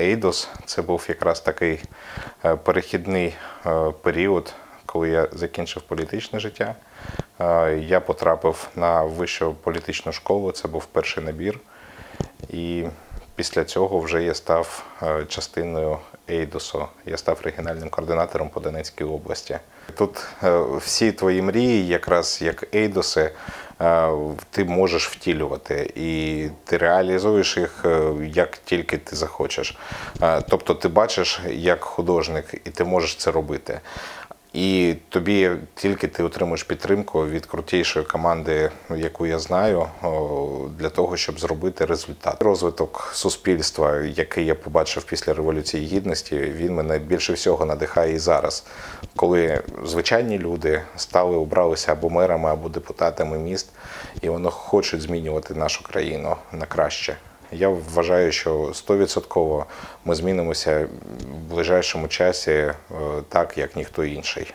Ейдос. Це був якраз такий е, перехідний е, період, коли я закінчив політичне життя. Е, Я потрапив на вищу політичну школу, це був перший набір. І після цього вже я став частиною Ейдосу. Я став регіональним координатором по Донецькій області. Тут всі твої мрії, якраз як Ейдоси, ти можеш втілювати, і ти реалізуєш їх е, як тільки ти захочеш. Е, Тобто ти бачиш як художник, і ти можеш це робити. І тобі тільки ти отримуєш підтримку від крутішої команди, яку я знаю, для того, щоб зробити результат. Розвиток суспільства, який я побачив після революції гідності, він мене більше всього надихає і зараз, коли звичайні люди стали обралися або мерами, або депутатами міст, і вони хочуть змінювати нашу країну на краще. Я вважаю, що 100% ми змінимося ближайшому часі е, так, як ніхто інший.